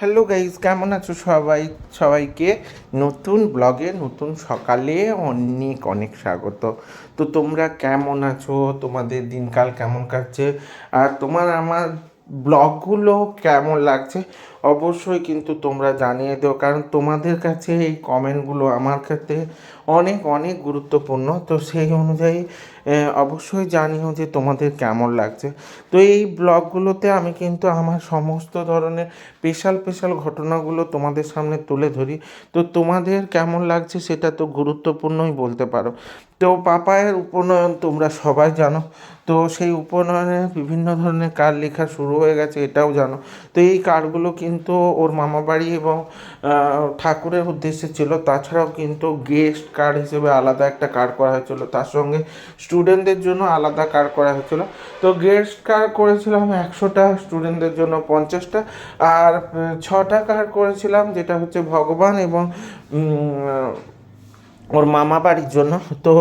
Hello guys কেমন আছো সবাই? সবাইকে নতুন ব্লগে নতুন সকালে অনেক অনেক স্বাগত। তো তোমরা কেমন আছো? তোমাদের দিনকাল কেমন কাটছে? আর তোমার আমার ব্লগগুলো কেমন লাগছে? অবশ্যই কিন্তু তোমরা জানিয়ে দিও, কারণ তোমাদের কাছে এই কমেন্টগুলো আমার কাছে অনেক অনেক গুরুত্বপূর্ণ। তো সেই অনুযায়ী অবশ্যই জানিও যে তোমাদের কেমন লাগছে। তো এই ব্লগগুলোতে আমি কিন্তু আমার সমস্ত ধরনের স্পেশাল স্পেশাল ঘটনাগুলো তোমাদের সামনে তুলে ধরি। তো তোমাদের কেমন লাগছে সেটা তো গুরুত্বপূর্ণই বলতে পারো। তো পাপায়ের উপনয়ন তোমরা সবাই জানো। তো সেই উপনয়নে বিভিন্ন ধরনের কার্ড লেখা শুরু হয়ে গেছে এটাও জানো। তো এই কার্ডগুলো কিন্তু ওর মামাবাড়ি এবং ঠাকুরের উদ্দেশ্যে ছিল। তাছাড়াও কিন্তু গেস্ট কার্ড হিসেবে আলাদা একটা কার্ড করা হয়েছিল। তার সঙ্গে স্টুডেন্টদের জন্য আলাদা কার্ড করা হয়েছিল। তো গেস্ট কার্ড করেছিলাম একশোটা স্টুডেন্টদের জন্য পঞ্চাশটা। আর ছটা কার্ড করেছিলাম, যেটা হচ্ছে ভগবান এবং ওর মামা বাড়ির জন্য। তো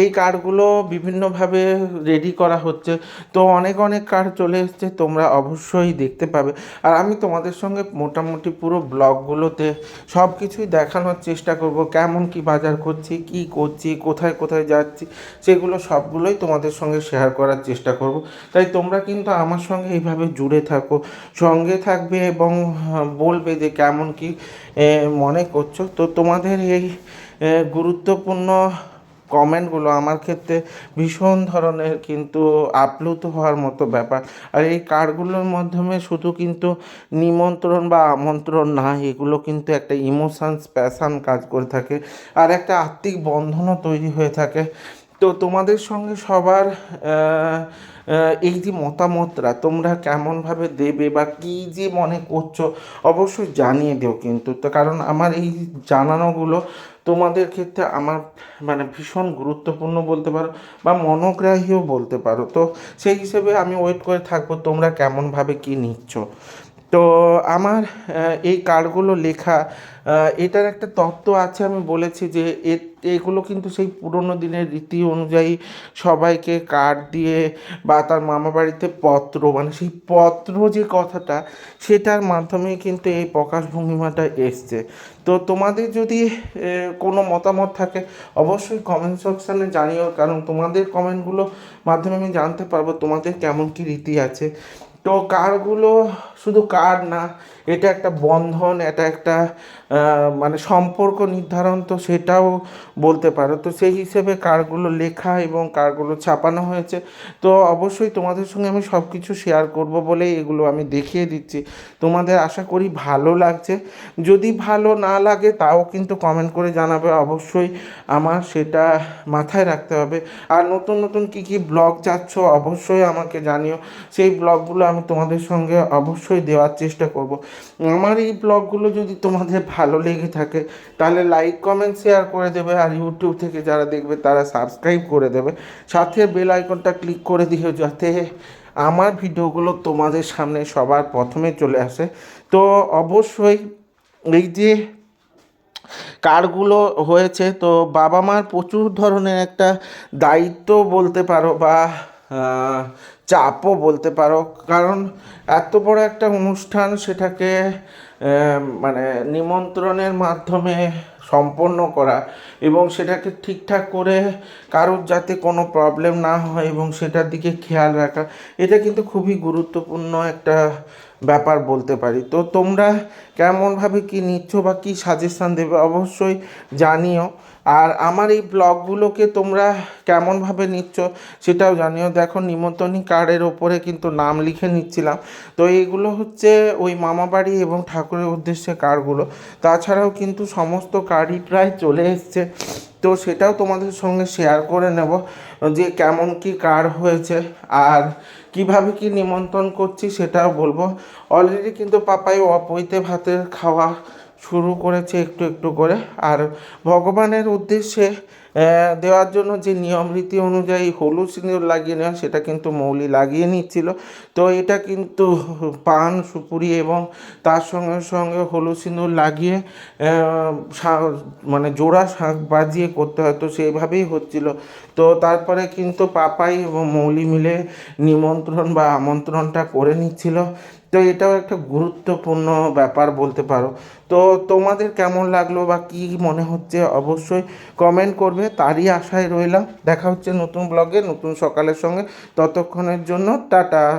এই কার্ডগুলো বিভিন্নভাবে রেডি করা হচ্ছে। তো অনেক অনেক কার্ড চলে এসছে, তোমরা অবশ্যই দেখতে পাবে। আর আমি তোমাদের সঙ্গে মোটামুটি পুরো ব্লগগুলোতে সব কিছুই দেখানোর চেষ্টা করব। কেমন কি বাজার করছি, কি করছি, কোথায় কোথায় যাচ্ছি, সেগুলো সবগুলোই তোমাদের সঙ্গে শেয়ার করার চেষ্টা করব। তাই তোমরা কিন্তু আমার সঙ্গে এইভাবে জুড়ে থাকো, সঙ্গে থাকবে এবং বলবে যে কেমন কি মনে করছ। তো তোমাদের এই গুরুত্বপূর্ণ কমেন্টগুলো আমার ক্ষেত্রে ভীষণ ধরনের কিন্তু আপ্লুত হওয়ার মতো ব্যাপার। আর এই কার্ডগুলোর মাধ্যমে শুধু কিন্তু নিমন্ত্রণ বা আমন্ত্রণ না, এগুলো কিন্তু একটা ইমোশানস প্যাশান কাজ করে থাকে। আর একটা আত্মিক বন্ধনও তৈরি হয়ে থাকে। তো তোমাদের সঙ্গে সবার এই যে মতামতরা তোমরা কেমনভাবে দেবে বা কী যে মনে করছ, অবশ্যই জানিয়ে দিও কিন্তু। তো কারণ আমার এই জানানোগুলো তোমাদের ক্ষেত্রে আমার মানে ভীষণ গুরুত্বপূর্ণ বলতে পারো বা মনোগ্রাহীও বলতে পারো। তো সেই হিসেবে আমি ওয়েট করে থাকব তোমরা কেমনভাবে কী নিচ্ছ। তো আমার এই কার্ডগুলো লেখা এটার একটা তত্ত্ব আছে আমি বলেছি যে এ- এগুলো কিন্তু সেই পুরোনো দিনের রীতি অনুযায়ী সবাইকে কার্ড দিয়ে বা তার মামা বাড়িতে পত্র মানে সেই পত্র যে কথাটা, সেটার মাধ্যমে কিন্তু এই প্রকাশভঙ্গিমাটা এসছে। তো তোমাদের যদি কোনো মতামত থাকে, অবশ্যই কমেন্ট সেকশানে জানিও, কারণ তোমাদের কমেন্টগুলো মাধ্যমে আমি জানতে পারব তোমাদের কেমন কী রীতি আছে। তো কারগুলো শুধু কার না, এটা একটা বন্ধন, এটা একটা মানে সম্পর্ক নির্ধারণ তো সেটাও বলতে পারো। তো সেই হিসেবে কারগুলো লেখা এবং কারগুলো ছাপানো হয়েছে। তো অবশ্যই তোমাদের সঙ্গে আমি সব কিছু শেয়ার করব বলেই এগুলো আমি দেখিয়ে দিচ্ছি। তোমাদের আশা করি ভালো লাগছে। যদি ভালো না লাগে তাও কিন্তু কমেন্ট করে জানাবে। অবশ্যই আমার সেটা মাথায় রাখতে হবে। আর নতুন নতুন কী কী ব্লগ যাচ্ছ অবশ্যই আমাকে জানিও। সেই ব্লগগুলো আমি তোমাদের সঙ্গে অবশ্যই দেওয়ার চেষ্টা করব। আমার এই ব্লগগুলো যদি তোমাদের ভালো লেগে থাকে, তাহলে লাইক কমেন্ট শেয়ার করে দেবে আর ইউটিউব থেকে যারা দেখবে তারা সাবস্ক্রাইব করে দেবে। সাথে বেল আইকনটা ক্লিক করে দিও যাতে আমার ভিডিওগুলো তোমাদের সামনে সবার প্রথমে চলে আসে। তো অবশ্যই এই যে কারগুলো হয়েছে, তো বাবা মার প্রচুর ধরনের একটা দায়িত্ব বলতে পারো বা চাপও বলতে পারো। কারণ এত বড় একটা অনুষ্ঠান সেটাকে মানে নিমন্ত্রণের মাধ্যমে সম্পন্ন করা এবং সেটাকে ঠিকঠাক করে কারোর যাতে কোনো প্রবলেম না হয় এবং সেটার দিকে খেয়াল রাখা, এটা কিন্তু খুবই গুরুত্বপূর্ণ একটা ব্যাপার বলতে পারি। তো তোমরা কেমনভাবে কি নিচ্ছ বা কি সাজেশান দেবে অবশ্যই জানিও। আর আমার এই ব্লগগুলোকে তোমরা কেমনভাবে নিচ্ছ সেটাও জানিও। দেখো, নিমন্ত্রণী কার্ডের ওপরে কিন্তু নাম লিখে নিচ্ছিলাম। তো এইগুলো হচ্ছে ওই মামাবাড়ি এবং ঠাকুরের উদ্দেশ্যে কার্ডগুলো। তাছাড়াও কিন্তু সমস্ত কার্ডই প্রায় চলে এসছে। তো সেটাও তোমাদের সঙ্গে শেয়ার করে নেব যে কেমন কি কার হয়েছে আর কীভাবে কি নিমন্ত্রণ করছি সেটাও বলব। অলরেডি কিন্তু পাপাই অপৈতে ভাতের খাওয়া শুরু করেছে একটু একটু করে। আর ভগবানের উদ্দেশ্যে দেওয়ার জন্য যে নিয়ম রীতি অনুযায়ী হলুদ সিঁদুর লাগিয়ে নেওয়া, সেটা কিন্তু মৌলি লাগিয়ে নিচ্ছিল। তো এটা কিন্তু পান, সুপুরি এবং তার সঙ্গে সঙ্গে হলুদ সিঁদুর লাগিয়ে মানে জোড়া শাঁখ বাজিয়ে করতে হয়, তো সেইভাবেই হচ্ছিল। তো তারপরে কিন্তু পাপাই এবং মৌলি মিলে নিমন্ত্রণ বা আমন্ত্রণটা করে নিচ্ছিল। তো এটাও একটা গুরুত্বপূর্ণ ব্যাপার বলতে পারো। তো তোমাদের কেমন লাগল বা কি মনে হচ্ছে, অবশ্যই কমেন্ট করবে। তারই আশায় রইলাম। দেখা হচ্ছে নতুন ব্লগে নতুন সকালের সঙ্গে। ততক্ষণের জন্য টাটা।